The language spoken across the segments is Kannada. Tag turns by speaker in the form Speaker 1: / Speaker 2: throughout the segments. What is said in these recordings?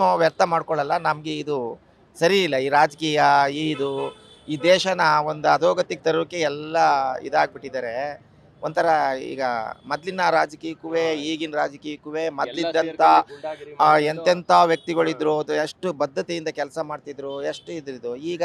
Speaker 1: ಟೈಮ್ ವ್ಯರ್ಥ ಮಾಡ್ಕೊಳ್ಳಲ್ಲ ನಮಗೆ ಇದು ಸರಿ ಇಲ್ಲ. ಈ ರಾಜಕೀಯ ಈ ಇದು ಈ ದೇಶನ ಒಂದು ಅಧೋಗತಿಗೆ ತರೋಕೆ ಎಲ್ಲ ಇದಾಗ್ಬಿಟ್ಟಿದ್ದಾರೆ. ಒಂಥರ ಈಗ ಮೊದಲಿನ ರಾಜಕೀಯಕ್ಕೂ ಈಗಿನ ರಾಜಕೀಯಕ್ಕೂ ಮೊದಲಿದ್ದಂಥ ಎಂತೆಂಥ ವ್ಯಕ್ತಿಗಳಿದ್ರು ಅದು ಎಷ್ಟು ಬದ್ಧತೆಯಿಂದ ಕೆಲಸ ಮಾಡ್ತಿದ್ರು ಎಷ್ಟು ಇದ್ರಿದ್ದು ಈಗ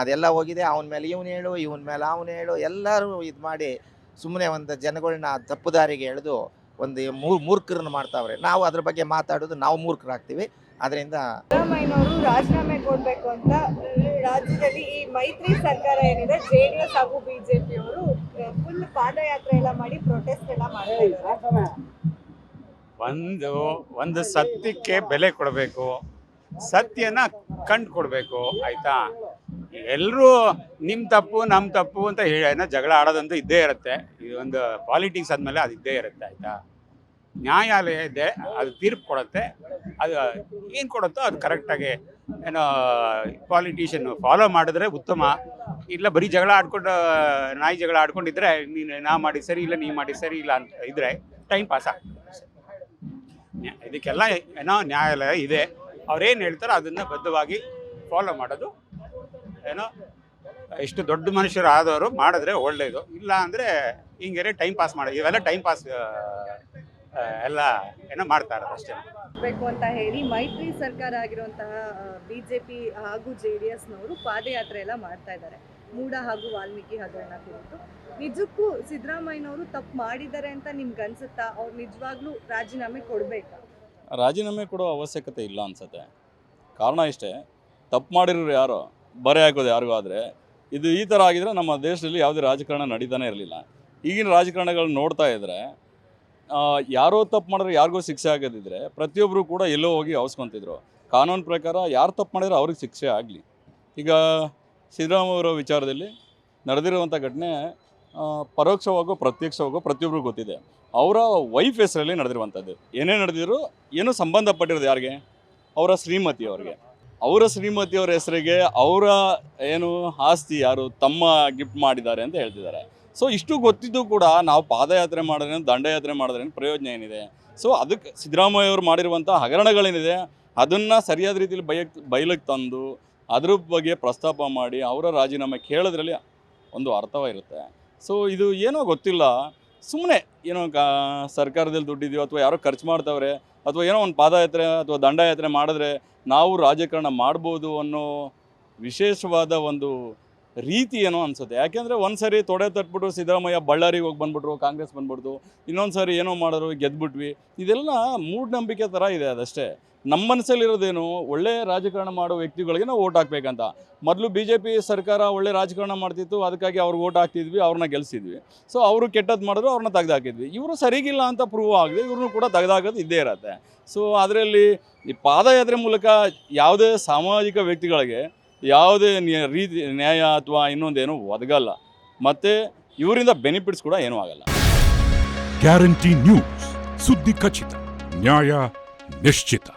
Speaker 1: ಅದೆಲ್ಲ ಹೋಗಿದೆ ಅವನ ಮೇಲೆ ಇವನು ಹೇಳು ಇವನ ಮೇಲೆ ಅವನು ಹೇಳು ಎಲ್ಲರೂ ಇದು ಮಾಡಿ ಸುಮ್ಮನೆ ಒಂದು ಜನಗಳನ್ನ ತಪ್ಪು ದಾರಿಗೆ ಎಳೆದು ಒಂದು ಮೂರು ಮೂರ್ಖರನ್ನು ಮಾಡ್ತಾವ್ರೆ. ನಾವು ಅದ್ರ ಬಗ್ಗೆ ಮಾತಾಡೋದು ನಾವು ಮೂರ್ಖರಾಗ್ತೀವಿ. ಅದರಿಂದ
Speaker 2: ಸಿದ್ದರಾಮಯ್ಯನವರು ರಾಜೀನಾಮೆ ಕೊಡಬೇಕು ಅಂತ ರಾಜ್ಯದಲ್ಲಿ ಈ ಮೈತ್ರಿ ಸರ್ಕಾರ ಏನಿದೆ ಜೆ ಡಿ ಎಸ್ ಹಾಗೂ ಬಿಜೆಪಿ ಅವರು ಫುಲ್ ಪಾದಯಾತ್ರೆ ಎಲ್ಲ ಮಾಡಿ ಪ್ರೊಟೆಸ್ಟ್ ಎಲ್ಲ ಮಾಡ್ತಾ ಇದ್ದಾರೆ.
Speaker 3: ಒಂದು ಒಂದು ಸತ್ಯಕ್ಕೆ ಬೆಲೆ ಕೊಡಬೇಕು. ಸತ್ಯನ ಕಂಡು ಕೊಡಬೇಕು ಆಯ್ತಾ? ಎಲ್ಲರೂ ನಿಮ್ಮ ತಪ್ಪು ನಮ್ಮ ತಪ್ಪು ಅಂತ ಹೇಳಿ ಜಗಳ ಆಡೋದಂತೂ ಇದ್ದೇ ಇರುತ್ತೆ. ಇದು ಒಂದು ಪಾಲಿಟಿಕ್ಸ್ ಆದಮೇಲೆ ಅದು ಇದ್ದೇ ಇರುತ್ತೆ, ಆಯಿತಾ? ನ್ಯಾಯಾಲಯ ಇದೆ, ಅದು ತೀರ್ಪು ಕೊಡುತ್ತೆ. ಅದು ಏನು ಕೊಡುತ್ತೋ ಅದು ಕರೆಕ್ಟಾಗಿ ಏನೋ ಪಾಲಿಟಿಷಿಯನ್ ಫಾಲೋ ಮಾಡಿದ್ರೆ ಉತ್ತಮ. ಇಲ್ಲ ಬರೀ ಜಗಳ ಆಡ್ಕೊಂಡು, ನಾಯಿ ಜಗಳ ಆಡ್ಕೊಂಡಿದ್ರೆ ನೀನು ನಾ ಮಾಡಿ ಸರಿ ಇಲ್ಲ, ನೀ ಮಾಡಿ ಸರಿ ಇಲ್ಲ ಅಂತ ಇದ್ರೆ ಟೈಮ್ ಪಾಸ್ ಆಗ್ತದೆ ಇದಕ್ಕೆಲ್ಲ ಏನೋ ನ್ಯಾಯಾಲಯ ಇದೆ. ಅವ್ರೇನು ಹೇಳ್ತಾರೋ ಅದನ್ನು ಬದ್ಧವಾಗಿ ಫಾಲೋ ಮಾಡೋದು ಏನೋ ಇಷ್ಟು ದೊಡ್ಡ ಮನುಷ್ಯರು ಆದವರು ಮಾಡಿದ್ರೆ ಒಳ್ಳೆಯದು ಇಲ್ಲ ಅಂದರೆ ಹಿಂಗೆ ಟೈಮ್ ಪಾಸ್ ಮಾಡಿ ಇವೆಲ್ಲ ಟೈಮ್ ಪಾಸ್ ಎಲ್ಲ ಏನೋ ಮಾಡ್ತಾ ಇರೋದು ಅಷ್ಟೇ.
Speaker 2: ಬೇಕು ಅಂತ ಹೇಳಿ ಮೈತ್ರಿ ಸರ್ಕಾರ ಆಗಿರುವಂತಹ ಬಿಜೆಪಿ ಹಾಗೂ ಜೆ ಡಿ ಎಸ್ನವರು ಪಾದಯಾತ್ರೆ ಎಲ್ಲ ಮಾಡ್ತಾ ಇದ್ದಾರೆ. ಮೂಡ ಹಾಗೂ ವಾಲ್ಮೀಕಿ ಹಗರಣ ಕುರಿತು. ನಿಜಕ್ಕೂ ಸಿದ್ದರಾಮಯ್ಯನವರು ತಪ್ಪು ಮಾಡಿದ್ದಾರೆ ಅಂತ ನಿಮ್ಗೆ ಅನ್ಸುತ್ತಾ? ಅವ್ರು ನಿಜವಾಗ್ಲೂ ರಾಜೀನಾಮೆ ಕೊಡಬೇಕಾ?
Speaker 4: ರಾಜೀನಾಮೆ ಕೊಡೋ ಅವಶ್ಯಕತೆ ಇಲ್ಲ ಅನ್ಸುತ್ತೆ. ಕಾರಣ ಇಷ್ಟೇ ತಪ್ಪು ಮಾಡಿರೋರು ಯಾರು? ಬರೆ ಹಾಕೋದು ಯಾರಿಗೂ ಆದರೆ, ಇದು ಈ ಥರ ಆಗಿದ್ರೆ ನಮ್ಮ ದೇಶದಲ್ಲಿ ಯಾವುದೇ ರಾಜಕಾರಣ ನಡೀತಾನೆ ಇರಲಿಲ್ಲ. ಈಗಿನ ರಾಜಕಾರಣಗಳನ್ನ ನೋಡ್ತಾ ಇದ್ದರೆ ಯಾರೋ ತಪ್ಪು ಮಾಡಿದ್ರೆ ಯಾರಿಗೋ ಶಿಕ್ಷೆ ಆಗದಿದ್ದರೆ ಪ್ರತಿಯೊಬ್ಬರು ಕೂಡ ಎಲ್ಲೋ ಹೋಗಿ ಅವಸ್ಕೊತಿದ್ರು. ಕಾನೂನು ಪ್ರಕಾರ ಯಾರು ತಪ್ಪು ಮಾಡಿದ್ರೆ ಅವ್ರಿಗೆ ಶಿಕ್ಷೆ ಆಗಲಿ. ಈಗ ಸಿದ್ದರಾಮಯ್ಯ ಅವರ ವಿಚಾರದಲ್ಲಿ ನಡೆದಿರುವಂಥ ಘಟನೆ ಪರೋಕ್ಷವಾಗೋ ಪ್ರತ್ಯಕ್ಷವಾಗೋ ಪ್ರತಿಯೊಬ್ಬರಿಗೂ ಗೊತ್ತಿದೆ. ಅವರ ವೈಫ್ ಹೆಸರಲ್ಲಿ ನಡೆದಿರುವಂಥದ್ದು ಏನೇ ನಡೆದಿದ್ರು ಏನೂ ಸಂಬಂಧಪಟ್ಟಿರೋದು ಯಾರಿಗೆ? ಅವರ ಶ್ರೀಮತಿ ಅವ್ರಿಗೆ. ಅವರ ಶ್ರೀಮತಿಯವರ ಹೆಸರಿಗೆ ಅವರ ಏನು ಆಸ್ತಿ ಯಾರು ತಮ್ಮ ಗಿಫ್ಟ್ ಮಾಡಿದ್ದಾರೆ ಅಂತ ಹೇಳ್ತಿದ್ದಾರೆ. ಸೊ ಇಷ್ಟು ಗೊತ್ತಿದ್ದು ಕೂಡ ನಾವು ಪಾದಯಾತ್ರೆ ಮಾಡಿದ್ರೆ, ದಂಡಯಾತ್ರೆ ಮಾಡಿದ್ರೆ ಪ್ರಯೋಜನ ಏನಿದೆ? ಸೊ ಅದಕ್ಕೆ ಸಿದ್ದರಾಮಯ್ಯ ಅವರು ಮಾಡಿರುವಂಥ ಹಗರಣಗಳೇನಿದೆ, ಅದನ್ನು ಸರಿಯಾದ ರೀತಿಯಲ್ಲಿ ಬಯಕ್ ಬಯಲಿಗೆ ತಂದು ಅದ್ರ ಬಗ್ಗೆ ಪ್ರಸ್ತಾಪ ಮಾಡಿ ಅವರ ರಾಜೀನಾಮೆ ಕೇಳೋದ್ರಲ್ಲಿ ಒಂದು ಅರ್ಥವಾಗಿರುತ್ತೆ ಸೊ ಇದು ಏನೋ ಗೊತ್ತಿಲ್ಲ. ಸುಮ್ಮನೆ ಏನೋ ಕಾ, ಸರ್ಕಾರದಲ್ಲಿ ದುಡ್ಡಿದೆಯೋ ಅಥವಾ ಯಾರೋ ಖರ್ಚು ಮಾಡ್ತವ್ರೆ, ಅಥವಾ ಏನೋ ಒಂದು ಪಾದಯಾತ್ರೆ ಅಥವಾ ದಂಡಯಾತ್ರೆ ಮಾಡಿದ್ರೆ ನಾವು ರಾಜಕಾರಣ ಮಾಡ್ಬೋದು ಅನ್ನೋ ವಿಶೇಷವಾದ ಒಂದು ರೀತಿ ಏನೋ ಅನ್ಸುತ್ತೆ. ಯಾಕೆಂದರೆ ಒಂದು ಸರಿ ತೊಡೆ ತಟ್ಬಿಟ್ಟು ಸಿದ್ದರಾಮಯ್ಯ ಬಳ್ಳಾರಿಗೆ ಹೋಗಿ ಬಂದ್ಬಿಟ್ರು, ಕಾಂಗ್ರೆಸ್ ಬಂದ್ಬಿಡ್ತು, ಇನ್ನೊಂದು ಸಾರಿ ಏನೋ ಮಾಡಿದ್ರು, ಗೆದ್ಬಿಟ್ವಿ. ಇದೆಲ್ಲ ಮೂಢನಂಬಿಕೆ ಥರ ಇದೆ ಅದಷ್ಟೇ. ನಮ್ಮ ಮನಸ್ಸಲ್ಲಿರೋದೇನು ಒಳ್ಳೆ ರಾಜಕಾರಣ ಮಾಡೋ ವ್ಯಕ್ತಿಗಳಿಗೆ ನಾವು ಓಟ್ ಹಾಕ್ಬೇಕಂತ. ಮೊದಲು ಬಿ ಜೆ ಪಿ ಸರ್ಕಾರ ಒಳ್ಳೆ ರಾಜಕಾರಣ ಮಾಡ್ತಿತ್ತು, ಅದಕ್ಕಾಗಿ ಅವ್ರಿಗೆ ಓಟ್ ಹಾಕ್ತಿದ್ವಿ, ಅವ್ರನ್ನ ಗೆಲ್ಸಿದ್ವಿ. ಸೊ ಅವರು ಕೆಟ್ಟದ್ದು ಮಾಡಿದ್ರು, ಅವ್ರನ್ನ ತೆಗೆದಾಕಿದ್ವಿ. ಇವರು ಸರಿಗಿಲ್ಲ ಅಂತ ಪ್ರೂವ್ ಆಗಿದೆ, ಇವ್ರನ್ನೂ ಕೂಡ ತೆಗೆದಾಕೋದು ಇದ್ದೇ ಇರತ್ತೆ. ಸೊ ಅದರಲ್ಲಿ ಈ ಪಾದಯಾತ್ರೆ ಮೂಲಕ ಯಾವುದೇ ಸಾಮಾಜಿಕ ವ್ಯಕ್ತಿಗಳಿಗೆ ಯಾವುದೇ ರೀತಿ, ನ್ಯಾಯ ಅಥವಾ ಇನ್ನೊಂದೇನು ಒದಗಲ್ಲ. ಮತ್ತು ಇವರಿಂದ ಬೆನಿಫಿಟ್ಸ್ ಕೂಡ ಏನೂ ಆಗಲ್ಲ.
Speaker 5: Guarantee news. ಸುದ್ದಿ ಖಚಿತ. ನ್ಯಾಯ ನಿಶ್ಚಿತ.